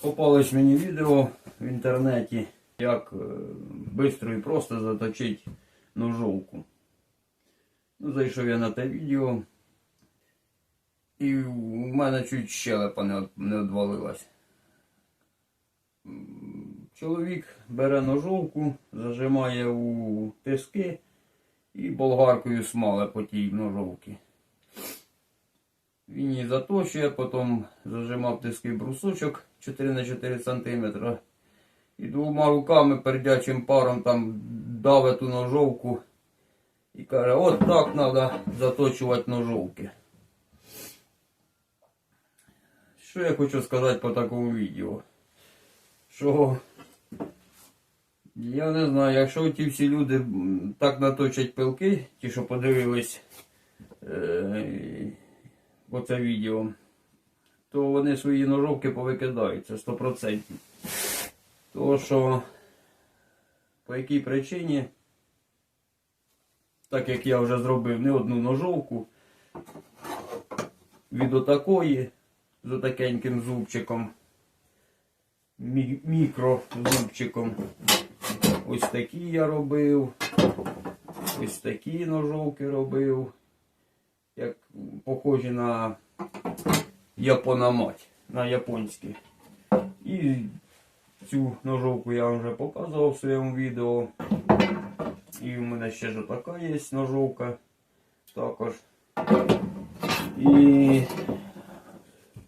Попалось мені відео в інтернеті, як швидко і просто заточити ножовку. Ну, зайшов я на те відео. І у мене чуть щелепа не, одвалилась. Чоловік бере ножовку, зажимає у тиски і болгаркою смале по тій ножовці. Він її заточує, потім зажимав тиски брусочок 4 на 4 см. І двома руками пердячим паром там давить ту ножовку і каже, от так треба заточувати ножовки. Що я хочу сказати по такому відео? Що я не знаю, якщо ті всі люди так наточать пилки, ті, що подивились е, оце відео, то вони свої ножовки повикидають, це 100%. Тому що по якій причині, так як я вже зробив не одну ножовку, від отакої з отакеньким зубчиком, мі- мікрозубчиком. Ось такі я робив. Ось такі ножовки робив. Як похожі на япономать, на японські. І цю ножовку я вже показував в своєму відео. І в мене ще ж така є ножовка також. І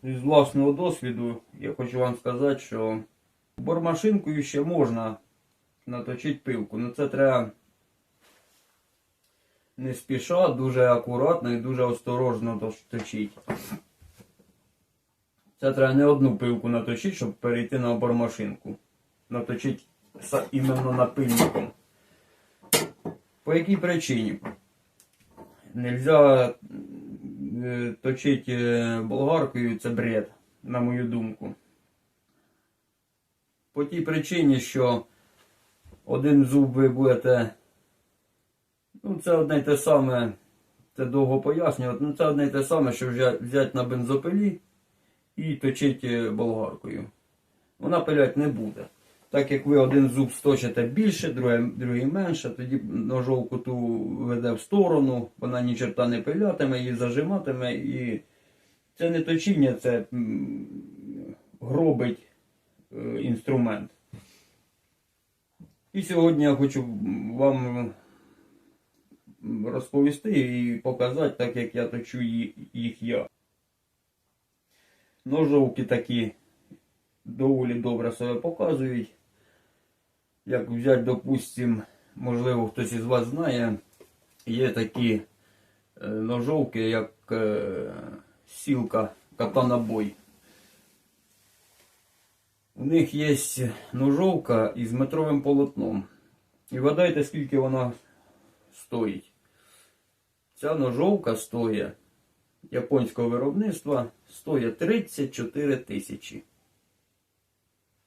з власного досвіду я хочу вам сказати, що бормашинкою ще можна наточити пилку. Ну це треба не спіша, дуже акуратно і дуже осторожно точ- точити. Це треба не одну пилку наточити, щоб перейти на бормашинку. Наточити іменно напильником. По якій причині? Нельзя е, точити е, болгаркою, це бред, на мою думку. По тій причині, що один зуб ви будете. Ну, це одне й те саме, це довго пояснювати, ну це одне й те саме, що взяти на бензопилі і точити болгаркою. Вона пилять не буде. Так як ви один зуб сточите більше, другий, другий менше, тоді ножовку ту веде в сторону, вона ні черта не пилятиме, її зажиматиме і це не точіння, це гробить е, інструмент. І сьогодні я хочу вам розповісти і показати, так як я точу їх я. Ножовки такі доволі добре себе показують. Як взяти, допустим, можливо, хтось із вас знає, є такі е, ножовки, як е, сілка катанабой. У них є ножовка із метровим полотном. І вгадайте, скільки вона стоїть. Ця ножовка стоїть японського виробництва стоїть 34 тисячі.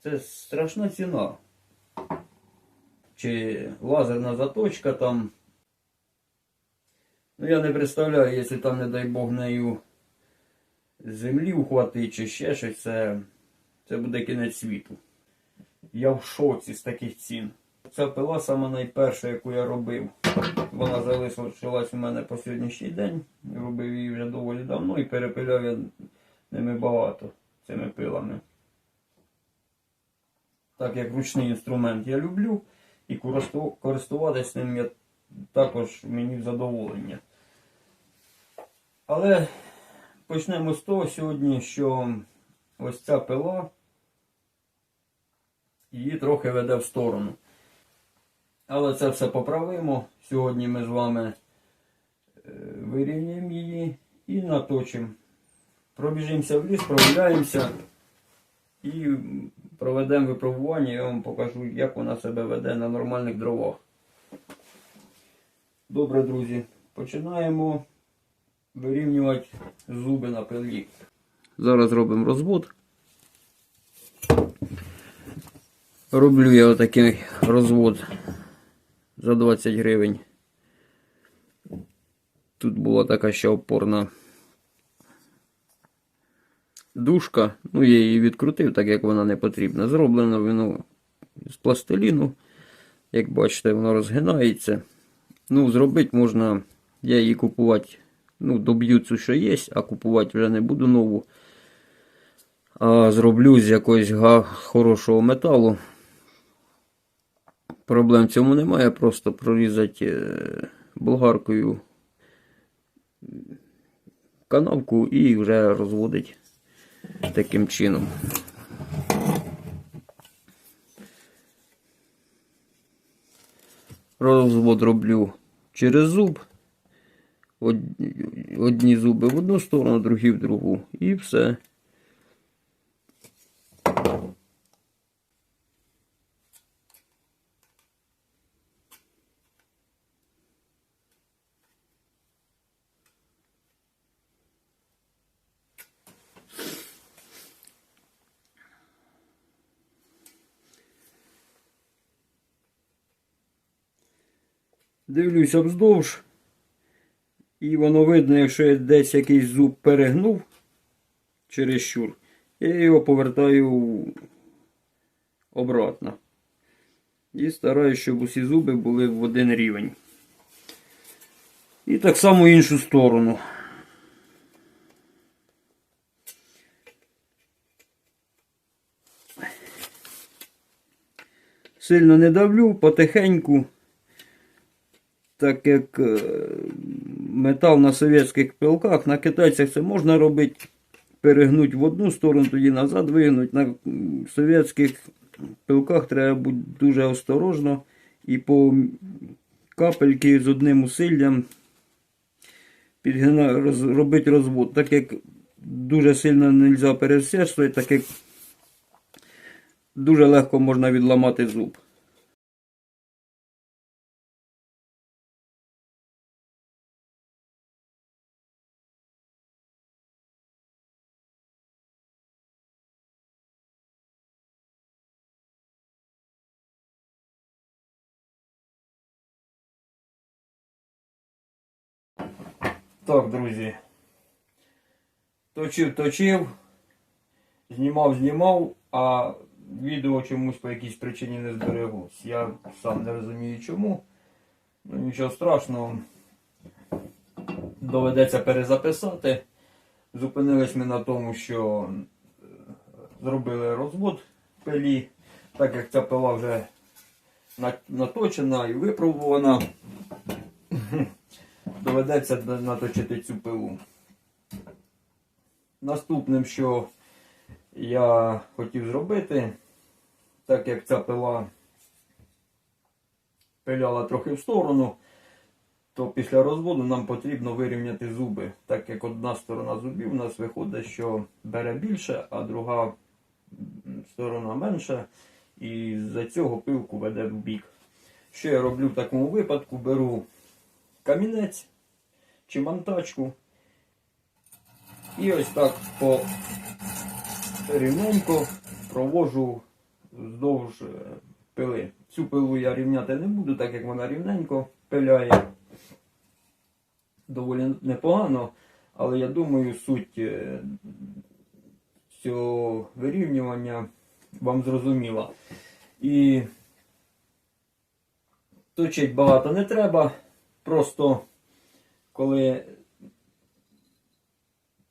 Це страшна ціна. Чи лазерна заточка там. Ну я не представляю, якщо там, не дай Бог, нею землі ухватить чи ще щось, це, це буде кінець світу. Я в шоці з таких цін. Ця пила саме найперша, яку я робив. Вона залишилась у мене по сьогоднішній день. Робив її вже доволі давно і перепиляв я ними багато цими пилами. Так як ручний інструмент я люблю і користу- користуватись ним я також мені в задоволення. Але почнемо з того сьогодні, що ось ця пила її трохи веде в сторону. Але це все поправимо. Сьогодні ми з вами е, вирівняємо її і наточимо. Пробіжимося в ліс, прогуляємося і проведемо випробування. Я вам покажу, як вона себе веде на нормальних дровах. Добре, друзі, починаємо вирівнювати зуби на пилі. Зараз робимо розвод. Роблю я отакий розвод за 20 гривень. Тут була така ще опорна дужка. Ну, я її відкрутив, так як вона не потрібна. Зроблено воно з пластиліну. Як бачите, воно розгинається. Ну, зробити можна, я її купувати, ну, доб'ю цю, що є, а купувати вже не буду нову. А зроблю з якогось хорошого металу. Проблем в цьому немає, просто прорізати е, болгаркою канавку і вже розводить таким чином. Розвод роблю через зуб. Одні зуби в одну сторону, другі в другу. І все. Дивлюся вздовж. І воно видно, якщо я десь якийсь зуб перегнув через щур, я його повертаю обратно. І стараюся, щоб усі зуби були в один рівень. І так само іншу сторону. Сильно не давлю, потихеньку так як е, метал на совєтських пилках, на китайцях це можна робити, перегнути в одну сторону, тоді назад вигнути. На совєтських пилках треба бути дуже осторожно і по капельки з одним усиллям підгина... роз... робити розвод. Так як дуже сильно не можна пересердствувати, так як дуже легко можна відламати зуб. Так, друзі. Точив, точив, знімав, знімав, а відео чомусь по якійсь причині не збереглось. Я сам не розумію чому. Ну нічого страшного. Доведеться перезаписати. Зупинились ми на тому, що е, зробили розвод пилі, так як ця пила вже наточена і випробувана доведеться наточити цю пилу. Наступним, що я хотів зробити, так як ця пила пиляла трохи в сторону, то після розводу нам потрібно вирівняти зуби. Так як одна сторона зубів у нас виходить, що бере більше, а друга сторона менша. І з-за цього пилку веде в бік. Що я роблю в такому випадку? Беру камінець чи монтачку. І ось так по рівненько провожу вздовж е, пили. Цю пилу я рівняти не буду, так як вона рівненько пиляє. Доволі непогано, але я думаю, суть е, цього вирівнювання вам зрозуміла. І точить багато не треба. Просто коли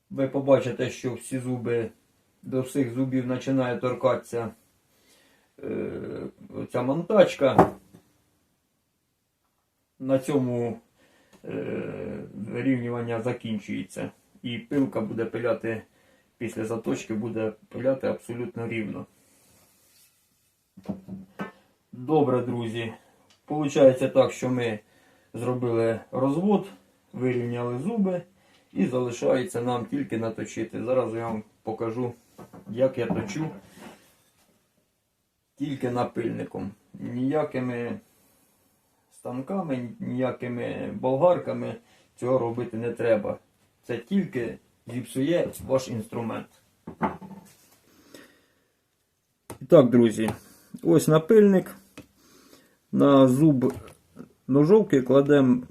ви побачите, що всі зуби до всіх зубів починає торкатися е, ця монтачка, на цьому е, закінчується. І пилка буде пиляти після заточки, буде пиляти абсолютно рівно. Добре, друзі. Получається так, що ми зробили розвод, вирівняли зуби і залишається нам тільки наточити. Зараз я вам покажу, як я точу тільки напильником. Ніякими станками, ніякими болгарками цього робити не треба. Це тільки зіпсує ваш інструмент. І так, друзі, ось напильник. На зуб ножовки кладемо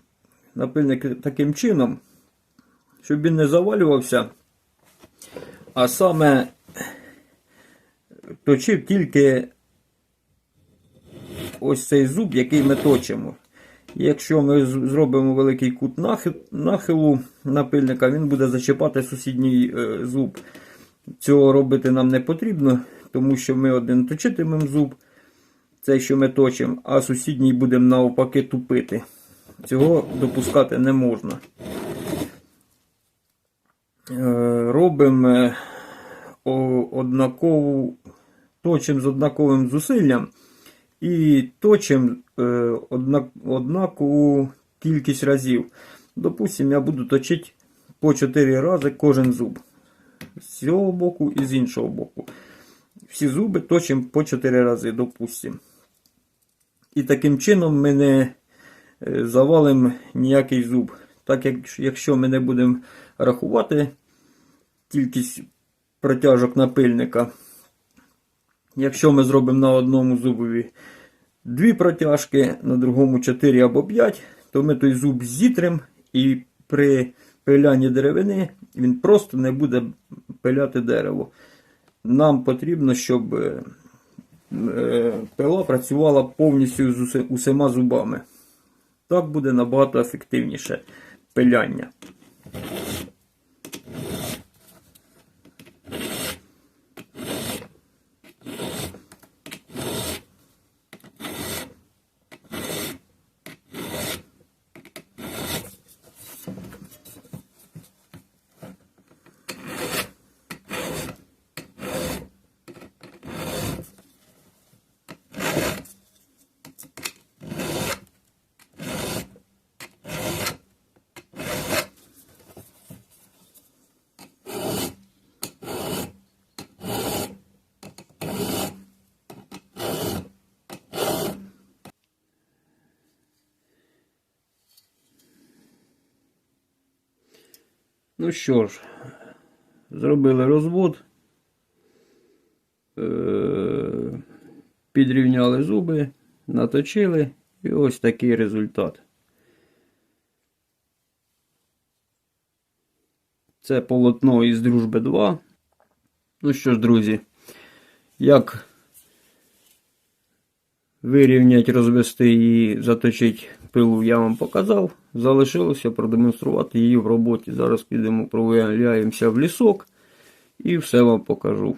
напильник таким чином, щоб він не завалювався, А саме точив тільки ось цей зуб, який ми точимо. Якщо ми зробимо великий кут нахилу напильника, він буде зачіпати сусідній е, зуб. Цього робити нам не потрібно, тому що ми один точитимемо зуб, цей, що ми точимо, а сусідній будемо навпаки тупити. Цього допускати не можна. Е, Робимо е, однакову, точимо з однаковим зусиллям і точимо е, однакову кількість разів. Допустимо, я буду точити по 4 рази кожен зуб. З цього боку і з іншого боку. Всі зуби точимо по 4 рази, допустимо. І таким чином ми не е, завалимо ніякий зуб. Так як якщо ми не будемо рахувати кількість протяжок напильника, якщо ми зробимо на одному зубові дві протяжки, на другому 4 або 5, то ми той зуб зітримо і при пилянні деревини він просто не буде пиляти дерево. Нам потрібно, щоб е, пила працювала повністю з усіма зубами. Так буде набагато ефективніше пиляння. Ну що ж, зробили розвод, е, підрівняли зуби, наточили і ось такий результат. Це полотно із дружби 2. Ну що ж, друзі, як вирівняти, розвести і заточити пилу я вам показав. Залишилося продемонструвати її в роботі. Зараз підемо прогуляємося в лісок і все вам покажу.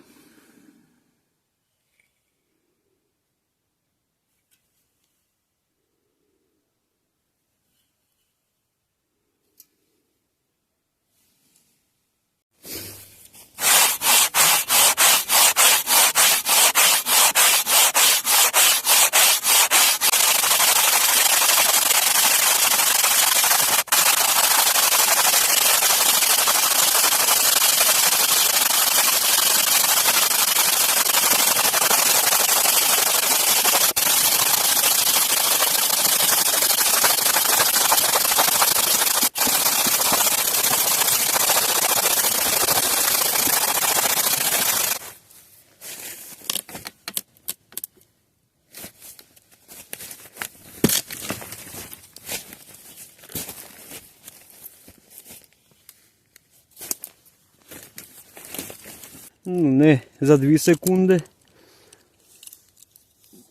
Ну, не за 2 секунди.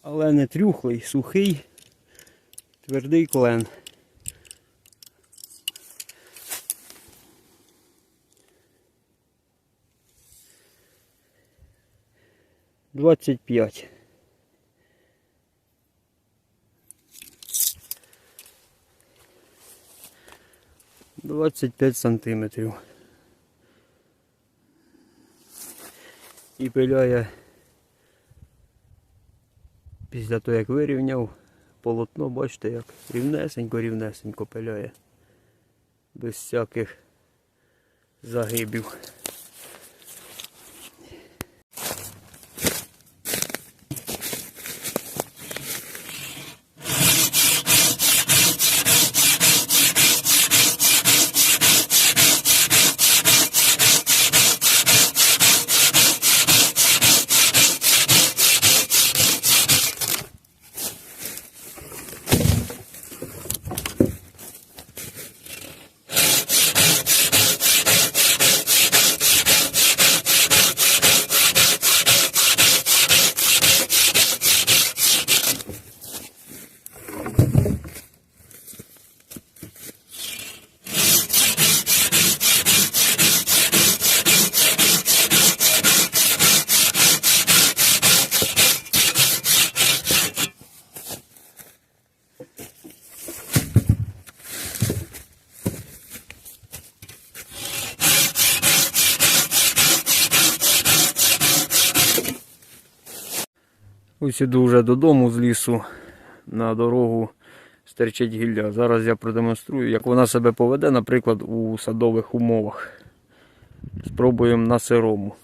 Але не трюхлий, сухий, твердий клен. Двадцять п'ять. Двадцять п'ять сантиметрів. І пиляє після того, як вирівняв полотно, бачите, як рівнесенько-рівнесенько пиляє. Без всяких загибів. Ось іду вже додому з лісу на дорогу стерчить гілля. Зараз я продемонструю, як вона себе поведе, наприклад, у садових умовах. Спробуємо на сирому.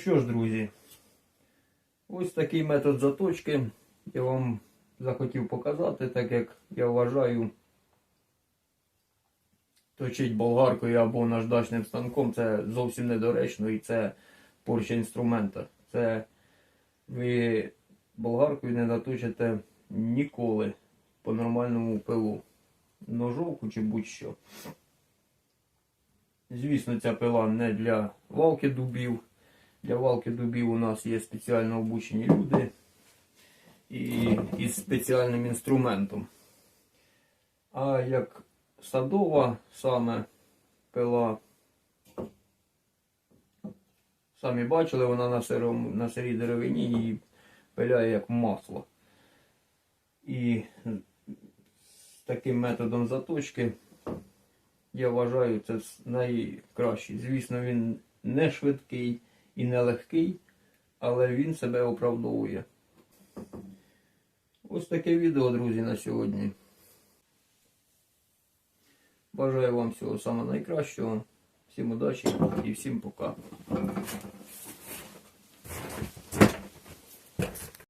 Що ж, друзі, ось такий метод заточки я вам захотів показати, так як я вважаю, точить болгаркою або наждачним станком це зовсім недоречно і це порча інструмента. Це ви болгаркою не наточите ніколи по нормальному пилу. Ножовку чи будь-що. Звісно, ця пила не для валки дубів. Для валки дубів у нас є спеціально обучені люди і із спеціальним інструментом. А як садова саме пила, самі бачили, вона на, сирому, на сирій деревині і пиляє як масло. І з таким методом заточки, я вважаю, це найкращий. Звісно, він не швидкий і нелегкий, але він себе оправдовує. Ось таке відео, друзі, на сьогодні. Бажаю вам всього самого найкращого. Всім удачі і всім пока.